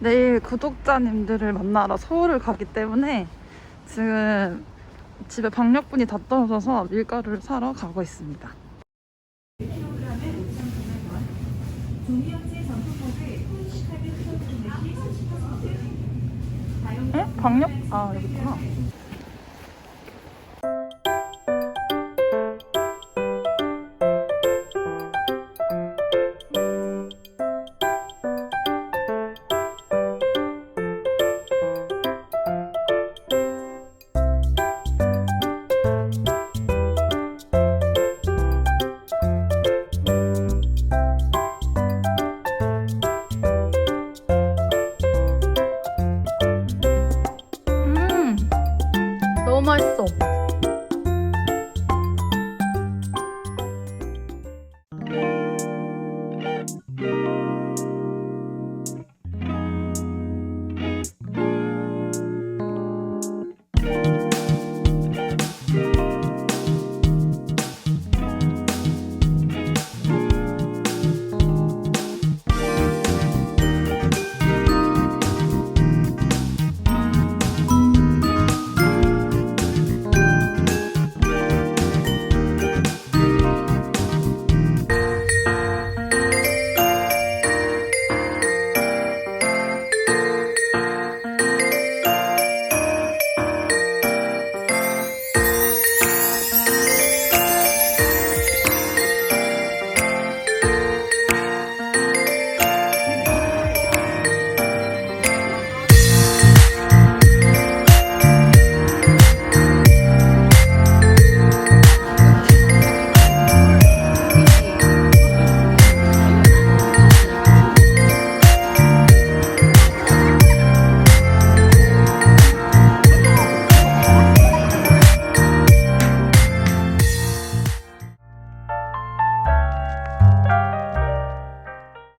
내일 구독자님들을 만나러 서울을 가기 때문에 지금 집에 방역분이 다 떨어져서 밀가루를 사러 가고 있습니다. 에? 방역? 아 여기 있구나. 어머